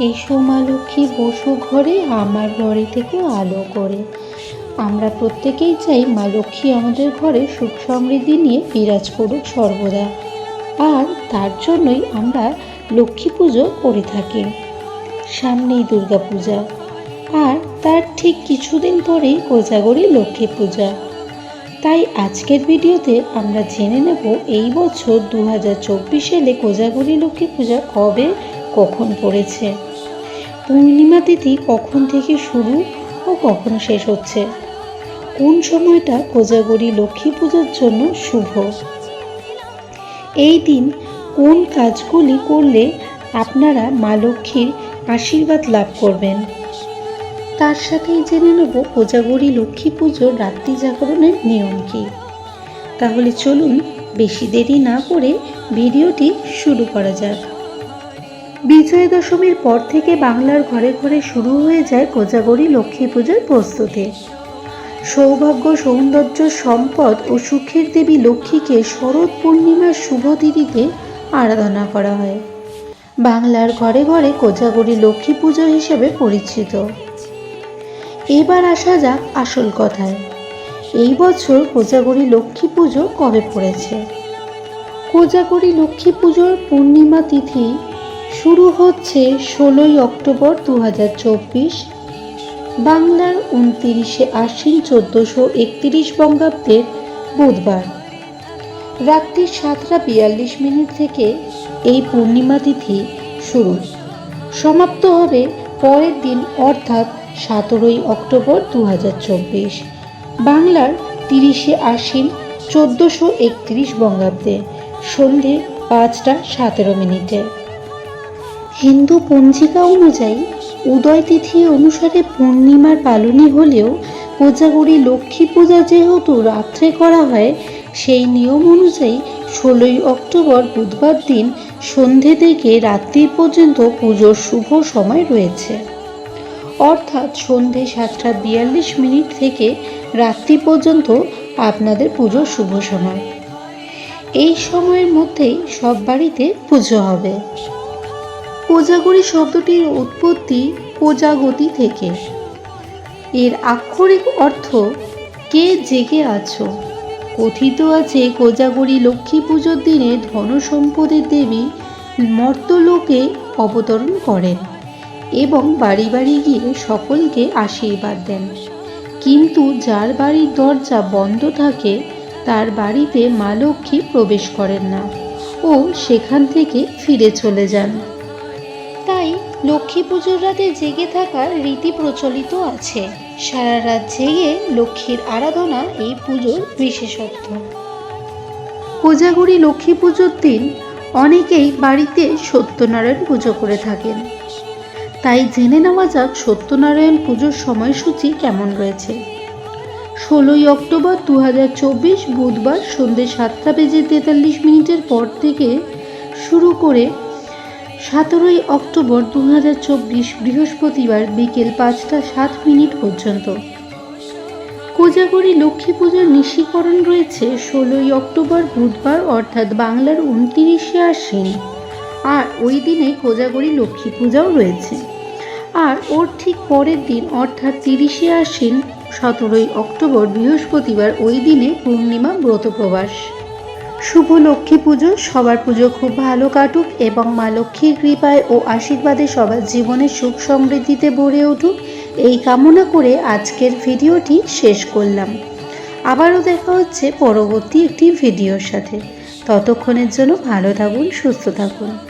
এসো মা লক্ষ্মী, বসু ঘরে, আমার ঘরে থেকে আলো করে। আমরা প্রত্যেকেই চাই মা লক্ষ্মী আমাদের ঘরে সুখ সমৃদ্ধি নিয়ে বিরাজ করুক সর্বদা। আর তার জন্যই আমরা লক্ষ্মী পুজো করে থাকি। সামনেই দুর্গা পূজা। আর তার ঠিক কিছুদিন পরেই কোজাগরি লক্ষ্মী পূজা। তাই আজকের ভিডিওতে আমরা জেনে নেব এই বছর দু হাজার চব্বিশ সালে কোজাগরি লক্ষ্মী পূজা কবে কখন পড়েছে? পূর্ণিমা তিথি কখন থেকে শুরু ও কখন শেষ হচ্ছে? কোন সময়টা কোজাগরি লক্ষ্মী পূজার জন্য শুভ? এই দিন কোন কাজগুলি করলে আপনারা মা লক্ষ্মীর আশীর্বাদ লাভ করবেন? তার সাথেই জেনে নেব কোজাগরি লক্ষ্মী পুজোর রাত্রি জাগরণের নিয়ম কী। তাহলে চলুন বেশি দেরি না করে ভিডিওটি শুরু করা যাক। বিজয়া দশমীর পর থেকে বাংলার ঘরে ঘরে শুরু হয়ে যায় কোজাগরি লক্ষ্মী পূজার প্রস্তুতি। সৌভাগ্য, সৌন্দর্য, সম্পদ ও সুখের দেবী লক্ষ্মীকে শরৎ পূর্ণিমার শুভ তিথিতে আরাধনা করা হয়। বাংলার ঘরে ঘরে কোজাগরি লক্ষ্মী পুজো হিসেবে পরিচিত। এবার আসা যাক আসল কথায়। এই বছর কোজাগরি লক্ষ্মী পুজো কবে পড়েছে? কোজাগরি লক্ষ্মী পুজোর পূর্ণিমা তিথি শুরু হচ্ছে ষোলোই অক্টোবর দু হাজার চব্বিশ। বাংলার উনতিরিশে আশ্বিন চোদ্দোশো একতিরিশ বঙ্গাব্দের বুধবার। রাত্রি সাতটা বিয়াল্লিশ মিনিট থেকে এই পূর্ণিমা তিথি শুরু। সমাপ্ত হবে পরের দিন, অর্থাৎ সতেরোই অক্টোবর দু হাজার চব্বিশ। বাংলার তিরিশে আশ্বিন চোদ্দোশো একত্রিশ বঙ্গাব্দে, সন্ধে পাঁচটা সতেরো মিনিটে। হিন্দু পঞ্জিকা অনুযায়ী উদয় তিথি অনুসারে পূর্ণিমার পালনই হলেও কোজাগরি লক্ষ্মী পূজা যেহেতু রাত্রে করা হয়, সেই নিয়ম অনুযায়ী ষোলোই অক্টোবর বুধবার দিন সন্ধে থেকে রাত্রি পর্যন্ত পুজোর শুভ সময় রয়েছে। অর্থাৎ সন্ধে সাতটা বিয়াল্লিশ মিনিট থেকে রাত্রি পর্যন্ত আপনাদের পুজোর শুভ সময়। এই সময়ের মধ্যেই সব বাড়িতে পুজো হবে। কোজাগরি শব্দটির উৎপত্তি কোজাগতি থেকে। এর আক্ষরিক অর্থ, কে জেগে আছো? কথিত আছে, কোজাগরি লক্ষ্মী পুজোর দিনে ধন সম্পদের দেবী মর্তলোকে অবতরণ করেন এবং বাড়ি বাড়ি গিয়ে সকলকে আশীর্বাদ দেন। কিন্তু যার বাড়ির দরজা বন্ধ থাকে, তার বাড়িতে মা লক্ষ্মী প্রবেশ করেন না ও সেখান থেকে ফিরে চলে যান। লক্ষ্মী পুজোর রাতে জেগে থাকার রীতি প্রচলিত আছে। সারা রাত জেগে লক্ষ্মীর আরাধনা এই পুজোর বিশেষত্ব। কোজাগরি লক্ষ্মী পুজোর দিন অনেকেই বাড়িতে সত্যনারায়ণ পুজো করে থাকেন। তাই জেনে নেওয়া যাক সত্যনারায়ণ পুজোর সময়সূচি কেমন রয়েছে। ষোলোই অক্টোবর দু হাজার চব্বিশ বুধবার সন্ধ্যে সাতটা বেজে তেতাল্লিশ মিনিটের পর থেকে শুরু করে সতেরোই অক্টোবর দু হাজার চব্বিশ বৃহস্পতিবার বিকেল পাঁচটা সাত মিনিট পর্যন্ত। কোজাগরি লক্ষ্মী পুজোর নিশীকরণ রয়েছে ষোলোই অক্টোবর বুধবার, অর্থাৎ বাংলার উনতিরিশে আশ্বিন। আর ওই দিনে কোজাগরি লক্ষ্মী পূজাও রয়েছে। আর ওর ঠিক পরের দিন, অর্থাৎ তিরিশে আশ্বিন, সতেরোই অক্টোবর বৃহস্পতিবার ওই দিনে পূর্ণিমা ব্রত প্রবাস শুভ লক্ষ্মী পুজো, সবার পুজো খুব ভালো কাটুক এবং মা লক্ষ্মীর কৃপায় ও আশীর্বাদে সবার জীবনে সুখ সমৃদ্ধিতে ভরে উঠুক। এই কামনা করে আজকের ভিডিওটি শেষ করলাম। আবারও দেখা হচ্ছে পরবর্তী একটি ভিডিওর সাথে। ততক্ষণের জন্য ভালো থাকুন, সুস্থ থাকুন।